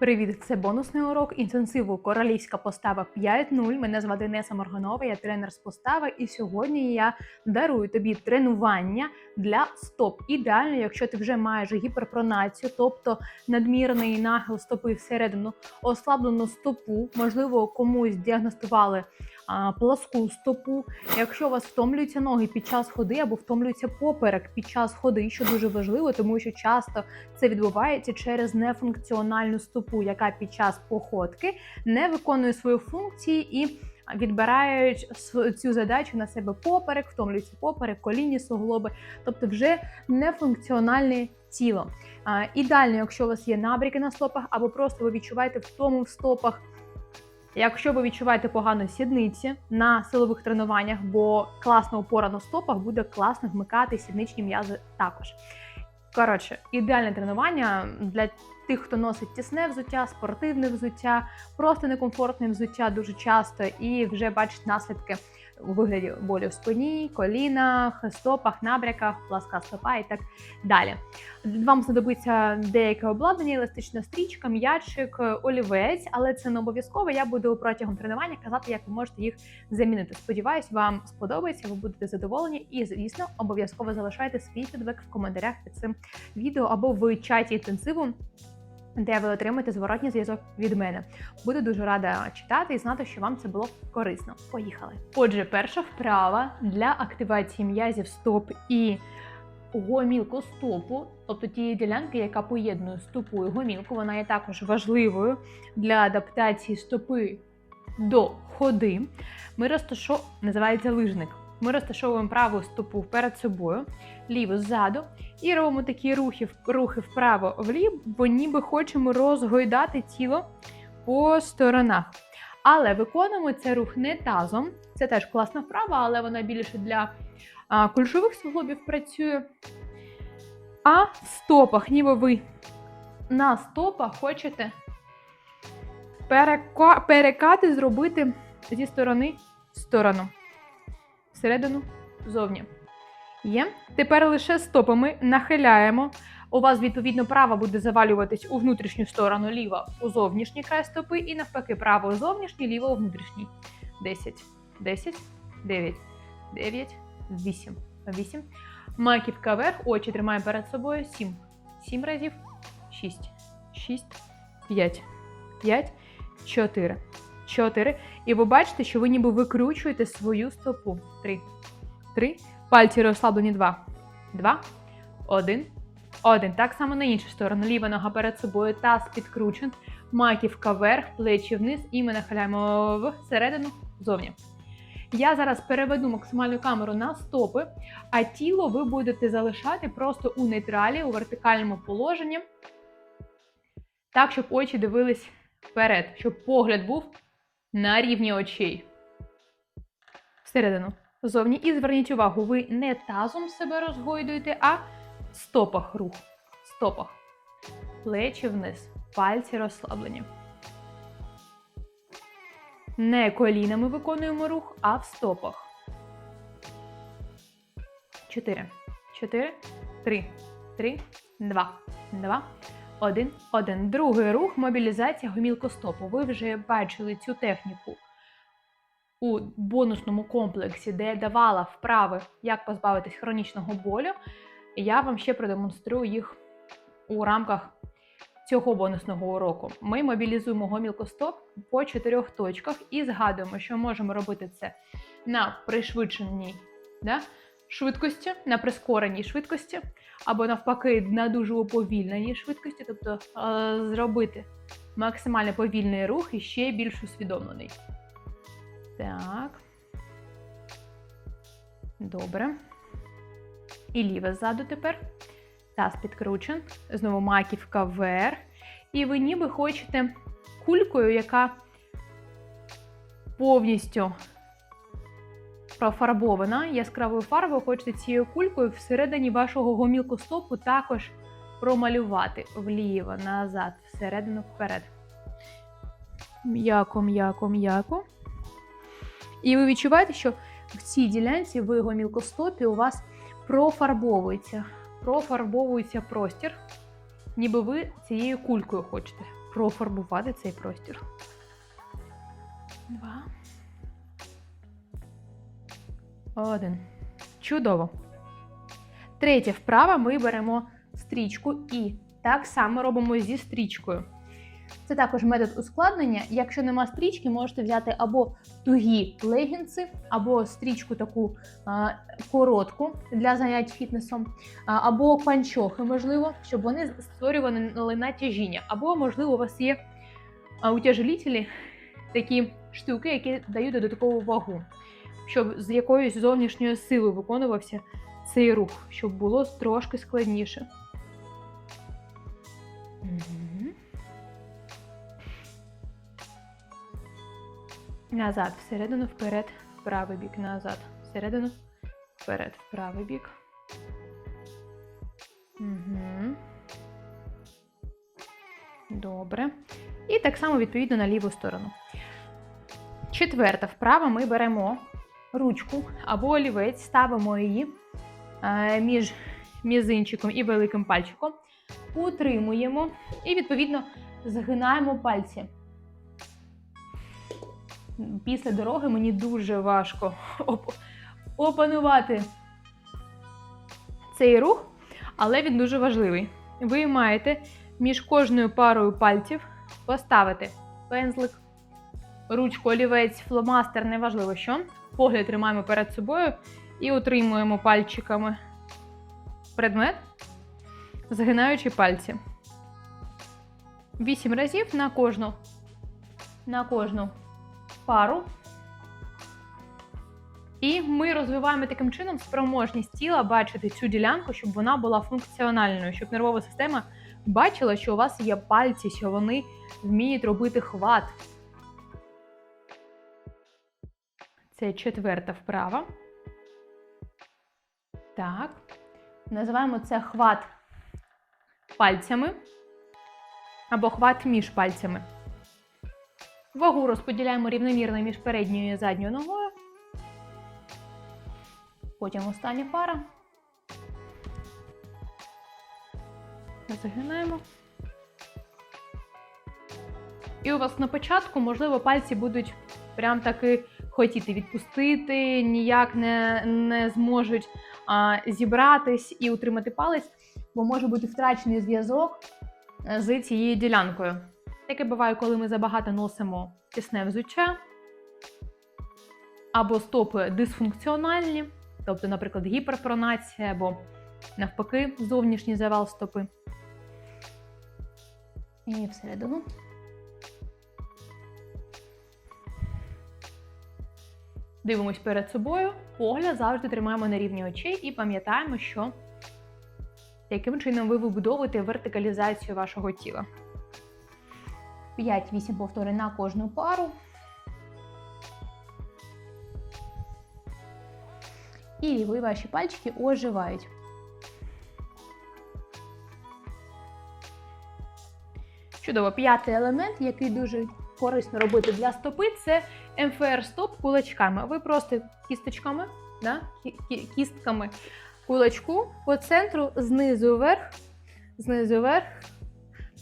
Привіт, це бонусний урок інтенсиву Королівська постава 5.0. Мене звати Неса Морганова, я тренер з постави, і сьогодні я дарую тобі тренування для стоп. Ідеально, якщо ти вже маєш гіперпронацію, тобто надмірний нахил стопи всередину, ослаблену стопу, можливо, комусь діагностували пласку стопу. Якщо у вас втомлюються ноги під час ходи або втомлюється поперек під час ходи, що дуже важливо, тому що часто це відбувається через нефункціональну стопу, яка під час походки не виконує свої функції і відбирають цю задачу на себе поперек, втомлюється поперек, колінні суглоби, тобто вже нефункціональне тіло. Ідеально, якщо у вас є набріки на стопах, або просто ви відчуваєте втому в стопах. Якщо ви відчуваєте погано сідниці на силових тренуваннях, бо класна опора на стопах буде класно вмикати сідничні м'язи також. Коротше, ідеальне тренування для тих, хто носить тісне взуття, спортивне взуття, просто некомфортне взуття дуже часто і вже бачить наслідки у вигляді болю в спині, колінах, стопах, набряках, пласка стопа і так далі. Вам знадобиться деяке обладнання, еластична стрічка, м'ячик, олівець, але це не обов'язково. Я буду протягом тренування казати, як ви можете їх замінити. Сподіваюсь, вам сподобається, ви будете задоволені. І, звісно, обов'язково залишайте свій фідбек в коментарях під цим відео або в чаті інтенсиву. Де ви отримаєте зворотній зв'язок від мене. Буду дуже рада читати і знати, що вам це було корисно. Поїхали. Отже, перша вправа для активації м'язів стоп і гомілку стопу, тобто тієї ділянки, яка поєднує стопу і гомілку, вона є також важливою для адаптації стопи до ходи. Ми розташовуємо, називається лижник. Ми розташовуємо праву стопу перед собою, ліву ззаду, і робимо такі рухи, рухи вправо-вліво, бо ніби хочемо розгойдати тіло по сторонах. Але виконуємо цей рух не тазом. Це теж класна вправа, але вона більше для а, кульшових суглобів працює. А в стопах, ніби ви на стопах хочете перека- перекати зробити зі сторони в сторону. Всередину, зовні. Є. Тепер лише стопами нахиляємо. У вас, відповідно, права буде завалюватись у внутрішню сторону, ліва у зовнішній край стопи, і навпаки, право у зовнішній, ліва у внутрішній. 10, 10, 9, 9, 8, 8. Маківка вверх, очі тримаємо перед собою. 7, 7 разів. 6, 6, 5, 5, 4, 4. І ви бачите, що ви ніби викручуєте свою стопу. 3, 3, Пальці розслаблені 2. 2. 1. 1. Так само на іншу сторону. Ліва нога перед собою, таз підкручен. Маківка вверх, плечі вниз, і ми нахиляємо всередину, зовні. Я зараз переведу максимальну камеру на стопи, а тіло ви будете залишати просто у нейтралі, у вертикальному положенні. Так, щоб очі дивились вперед, щоб погляд був на рівні очей. Всередину зовні. І зверніть увагу, ви не тазом себе розгойдуєте, а в стопах рух. Стопах. Плечі вниз. Пальці розслаблені. Не колінами виконуємо рух, а в стопах. 4. 4. 3. 3. 2. 2. 1. 1. Другий рух мобілізація гомілкостопу. Ви вже бачили цю техніку у бонусному комплексі, де я давала вправи, як позбавитись хронічного болю, я вам ще продемонструю їх у рамках цього бонусного уроку. Ми мобілізуємо гомілкостоп по чотирьох точках і згадуємо, що можемо робити це на пришвидшеній да, швидкості, на прискореній швидкості, або навпаки, на дуже уповільненій швидкості, тобто е, зробити максимально повільний рух і ще більш усвідомлений. Так. Добре. І ліве ззаду тепер. Таз підкручен. Знову маківка вверх. І ви ніби хочете кулькою, яка повністю профарбована яскравою фарбою, хочете цією кулькою всередині вашого гомілку стопу також промалювати вліво, назад, всередину, вперед. М'яко, м'яко, м'яко. І ви відчуваєте, що в цій ділянці в гомілкостопі у вас профарбовується, профарбовується простір, ніби ви цією кулькою хочете профарбувати цей простір. Два. Один. Чудово. Третя вправа ми беремо стрічку і так само робимо зі стрічкою. Це також метод ускладнення. Якщо нема стрічки, можете взяти або тугі легінси, або стрічку таку а, коротку для занять фітнесом, а, або панчохи, можливо, щоб вони створювали натяжіння. Або, можливо, у вас є утяжелітелі, такі штуки, які дають додаткову вагу, щоб з якоюсь зовнішньою силою виконувався цей рух, щоб було трошки складніше. Назад, всередину, вперед, правий бік, назад, всередину, вперед, правий бік. Угу. Добре. І так само відповідно на ліву сторону. Четверта вправа ми беремо ручку або олівець, ставимо її е, між мізинчиком і великим пальчиком, утримуємо і, відповідно, згинаємо пальці. Після дороги мені дуже важко оп- опанувати цей рух, але він дуже важливий. Ви маєте між кожною парою пальців поставити пензлик, ручку, олівець, фломастер, неважливо що. Погляд тримаємо перед собою і утримуємо пальчиками предмет, згинаючи пальці. Вісім разів на кожну, на кожну пару. І ми розвиваємо таким чином спроможність тіла бачити цю ділянку, щоб вона була функціональною, щоб нервова система бачила, що у вас є пальці, що вони вміють робити хват. Це четверта вправа. Так. Називаємо це хват пальцями або хват між пальцями. Вагу розподіляємо рівномірно між передньою і задньою ногою. Потім остання пара. Загинаємо. І у вас на початку, можливо, пальці будуть прям таки хотіти відпустити, ніяк не, не зможуть а, зібратись і утримати палець, бо може бути втрачений зв'язок е, з цією ділянкою. Таке буває, коли ми забагато носимо тісне взуття, або стопи дисфункціональні, тобто, наприклад, гіперпронація, або навпаки, зовнішній завал стопи. І всередину. Дивимось перед собою, погляд завжди тримаємо на рівні очей і пам'ятаємо, що яким чином ви вибудовуєте вертикалізацію вашого тіла. 5-8 повторень на кожну пару. І ви ваші пальчики оживають. Чудово, п'ятий елемент, який дуже корисно робити для стопи, це МФР стоп кулачками. Ви просто кісточками, да? кі- кі- кістками кулачку по центру знизу вверх, знизу вверх,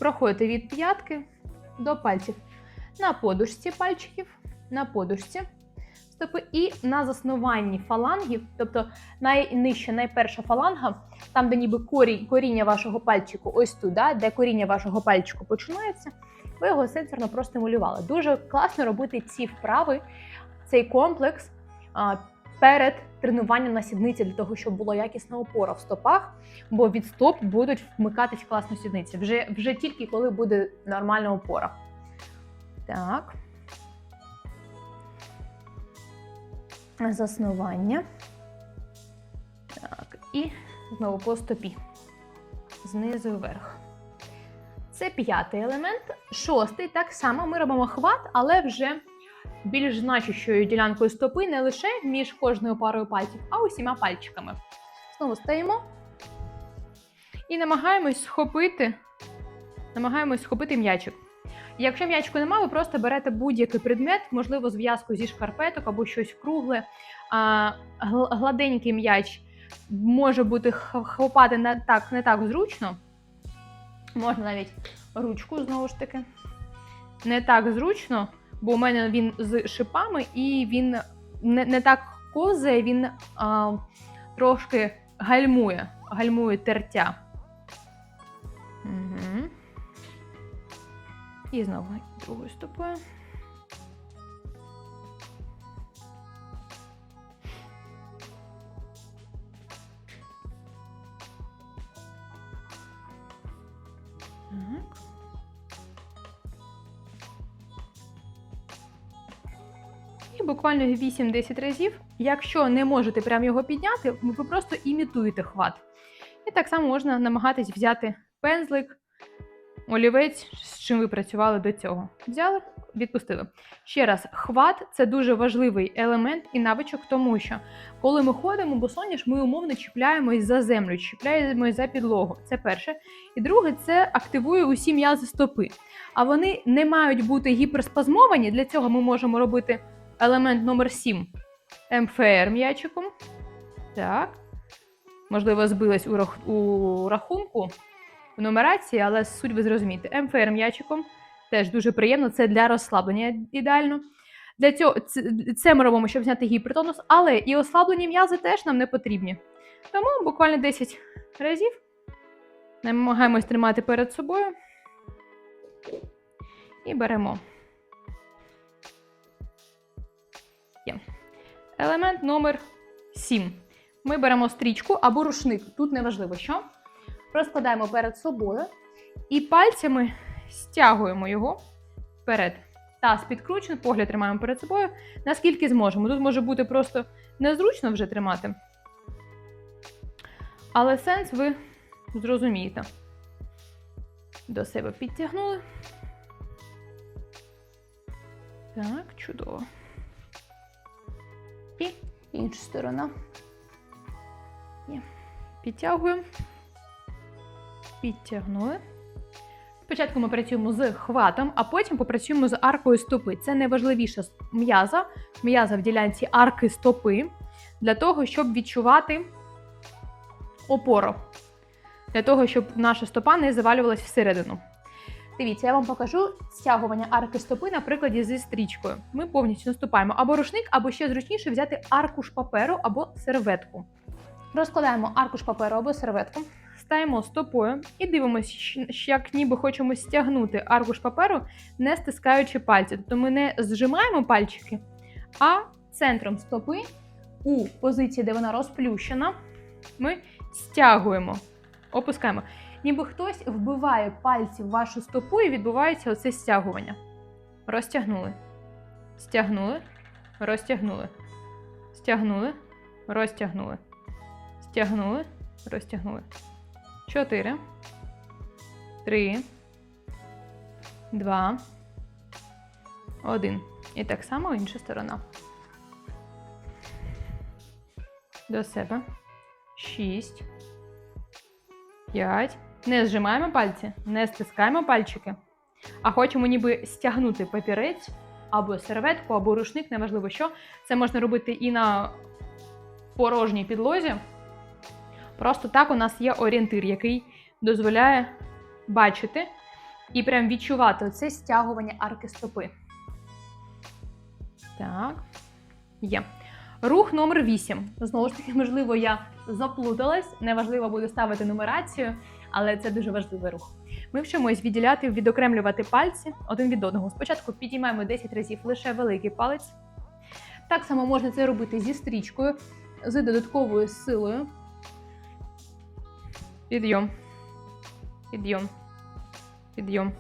проходите від п'ятки до пальців. На подушці пальчиків, на подушці стопи і на заснуванні фалангів, тобто найнижча, найперша фаланга, там, де ніби коріння вашого пальчику, ось тут, да, де коріння вашого пальчику починається, ви його сенсорно простимулювали. Дуже класно робити ці вправи, цей комплекс перед тренуванням на сідниці, для того, щоб була якісна опора в стопах, бо від стоп будуть вмикатись класно сідниці. Вже, вже тільки коли буде нормальна опора. Так. Заснування. Так, і знову по стопі. Знизу вверх. Це п'ятий елемент. Шостий, так само ми робимо хват, але вже більш значущою ділянкою стопи не лише між кожною парою пальців, а усіма пальчиками. Знову стаємо і намагаємось схопити, намагаємось схопити м'ячик. Якщо м'ячку немає, ви просто берете будь-який предмет, можливо, зв'язку зі шкарпеток або щось кругле, а, гладенький м'яч може бути х- хапати не так, не так зручно. Можна навіть ручку знову ж таки. не так зручно, бо у мене він з шипами і він не, не так ковзає, він а, трошки гальмує, гальмує тертя. Угу. І знову другою стопою. Буквально 8-10 разів. Якщо не можете прямо його підняти, ви просто імітуєте хват. І так само можна намагатись взяти пензлик, олівець, з чим ви працювали до цього. Взяли, відпустили. Ще раз, хват це дуже важливий елемент і навичок, тому що коли ми ходимо, босоніж, ми умовно чіпляємось за землю, чіпляємось за підлогу. Це перше. І друге, це активує усі м'язи стопи. А вони не мають бути гіперспазмовані. Для цього ми можемо робити елемент номер 7 МФР м'ячиком. Так. Можливо, збилась у, рах... у рахунку в нумерації, але суть ви зрозумієте. МФР м'ячиком теж дуже приємно, це для розслаблення ідеально. Для цього це, ми робимо, щоб зняти гіпертонус, але і ослаблені м'язи теж нам не потрібні. Тому буквально 10 разів намагаємось тримати перед собою і беремо. Елемент номер 7. Ми беремо стрічку або рушник, тут неважливо що. Розкладаємо перед собою і пальцями стягуємо його вперед. Таз підкручений, погляд тримаємо перед собою, наскільки зможемо. Тут може бути просто незручно вже тримати. Але сенс ви зрозумієте. До себе підтягнули. Так, чудово. І інша сторона. Підтягуємо. Підтягнули. Спочатку ми працюємо з хватом, а потім попрацюємо з аркою стопи. Це найважливіша м'яза, м'яза в ділянці арки стопи, для того, щоб відчувати опору. Для того, щоб наша стопа не завалювалась всередину. Дивіться, я вам покажу стягування арки стопи на прикладі зі стрічкою. Ми повністю наступаємо або рушник, або ще зручніше взяти аркуш паперу або серветку. Розкладаємо аркуш паперу або серветку, стаємо стопою і дивимося, як ніби хочемо стягнути аркуш паперу, не стискаючи пальці. Тобто ми не зжимаємо пальчики, а центром стопи у позиції, де вона розплющена, ми стягуємо, опускаємо. Ніби хтось вбиває пальці в вашу стопу і відбувається оце стягування. Розтягнули. Стягнули, розтягнули. Стягнули, розтягнули. Стягнули, розтягнули. Чотири. Три. Два. Один. І так само інша сторона. До себе. Шість. П'ять. Не зжимаємо пальці, не стискаємо пальчики. А хочемо ніби стягнути папірець або серветку, або рушник, неважливо що. Це можна робити і на порожній підлозі. Просто так у нас є орієнтир, який дозволяє бачити і прям відчувати це стягування арки стопи. Так, є. Рух номер 8. Знову ж таки, можливо, я заплуталась, неважливо буде ставити нумерацію, але це дуже важливий рух. Ми вчимось відділяти, відокремлювати пальці один від одного. Спочатку підіймаємо 10 разів лише великий палець. Так само можна це робити зі стрічкою, з додатковою силою. Підйом. Підйом. Підйом.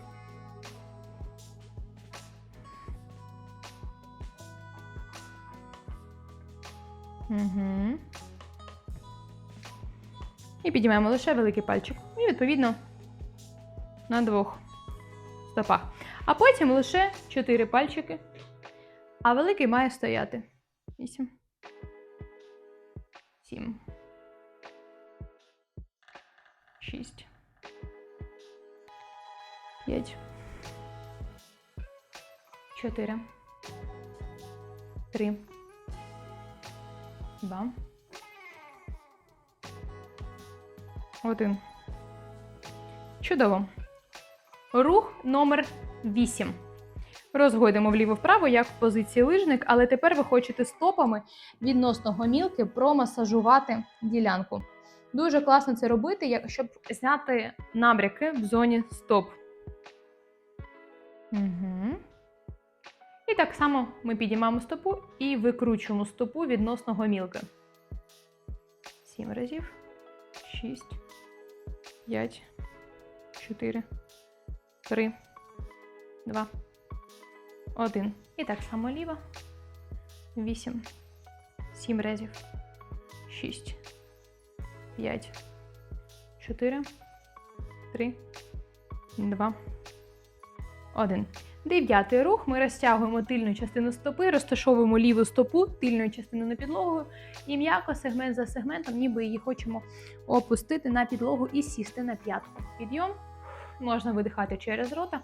Угу. І підіймаємо лише великий пальчик. І, відповідно, на двох стопах. А потім лише чотири пальчики. А великий має стояти. Вісім. Сім. Шість. П'ять. Чотири. Три. Два. Один. Чудово. Рух номер 8. Розгойдемо вліво-вправо, як в позиції лижник, але тепер ви хочете стопами відносно гомілки промасажувати ділянку. Дуже класно це робити, щоб зняти набряки в зоні стоп. Угу. І так само ми підіймаємо стопу і викручуємо стопу відносно гомілки. Сім разів. Шість. П'ять. Чотири. Три. Два. Один. І так само ліво. Вісім. Сім разів. Шість. П'ять. Чотири. Три. Два. Один. Дев'ятий рух. Ми розтягуємо тильну частину стопи, розташовуємо ліву стопу, тильною частиною на підлогу. І м'яко сегмент за сегментом, ніби її хочемо опустити на підлогу і сісти на п'ятку. Підйом. Можна видихати через рота.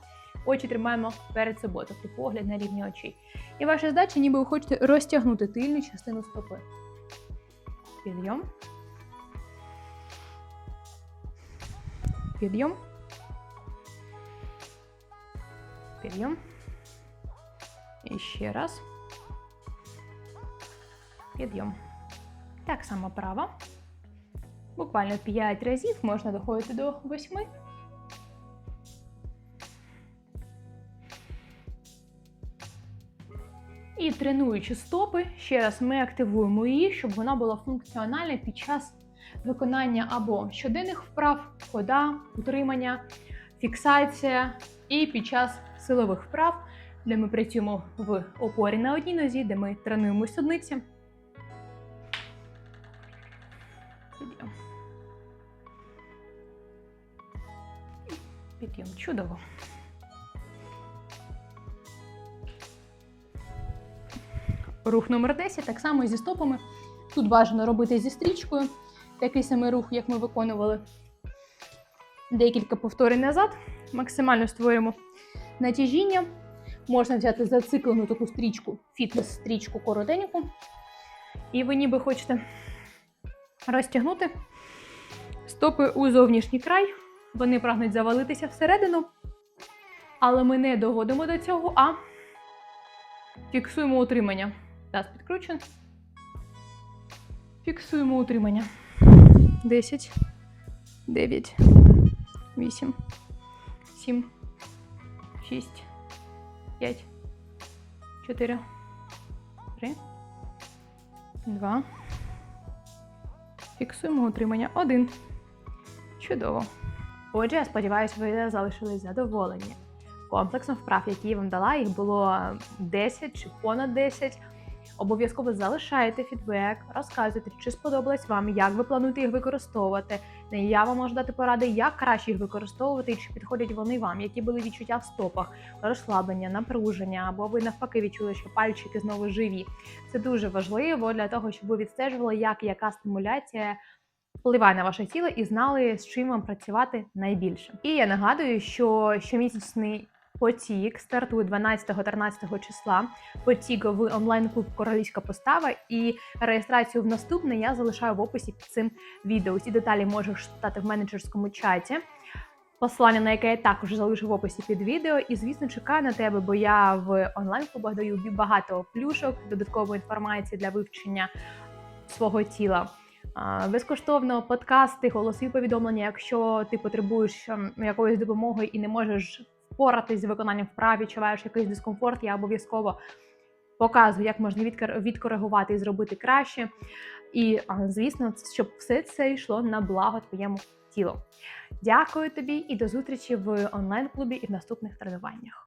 Очі тримаємо перед собою, тобто погляд на рівні очей. І ваша задача, ніби ви хочете розтягнути тильну частину стопи. Підйом. Підйом. Підйом. І ще раз. Підйом. Так само право. Буквально 5 разів можна доходити до 8. І тренуючи стопи, ще раз ми активуємо її, щоб вона була функціональна під час виконання або щоденних вправ, хода, утримання, фіксація і під час силових вправ, де ми працюємо в опорі на одній нозі, де ми тренуємо сідниці. Підйом. Підйом. Чудово. Рух номер 10, так само зі стопами. Тут бажано робити зі стрічкою. Такий самий рух, як ми виконували декілька повторень назад. Максимально створюємо натяжіння. Можна взяти зациклену таку стрічку, фітнес-стрічку коротеньку. І ви ніби хочете розтягнути стопи у зовнішній край. Вони прагнуть завалитися всередину. Але ми не доводимо до цього, а фіксуємо утримання. Таз підкручен. Фіксуємо утримання. 10, 9, 8, 7, 6, 5, 4, 3, 2. Фіксуємо утримання. 1. Чудово. Отже, я сподіваюся, ви залишились задоволені. Комплексом вправ, які я вам дала, їх було 10 чи понад 10. Обов'язково залишайте фідбек, розказуйте, чи сподобалось вам, як ви плануєте їх використовувати. Я вам можу дати поради, як краще їх використовувати і чи підходять вони вам, які були відчуття в стопах, розслаблення, напруження, або ви навпаки відчули, що пальчики знову живі. Це дуже важливо для того, щоб ви відстежували, як і яка стимуляція впливає на ваше тіло і знали, з чим вам працювати найбільше. І я нагадую, що щомісячний потік стартує 12-13 числа. Потік в онлайн-клуб Королівська постава і реєстрацію в наступне я залишаю в описі під цим відео. Ці деталі можеш читати в менеджерському чаті. Посилання на яке я також залишу в описі під відео. І, звісно, чекаю на тебе, бо я в онлайн-клубах даю багато плюшок, додаткової інформації для вивчення свого тіла. Безкоштовно подкасти, голосові повідомлення, якщо ти потребуєш ем, якоїсь допомоги і не можеш впоратись з виконанням вправ, відчуваєш якийсь дискомфорт, я обов'язково показую, як можна відкор- відкоригувати і зробити краще. І, звісно, щоб все це йшло на благо твоєму тілу. Дякую тобі і до зустрічі в онлайн-клубі і в наступних тренуваннях.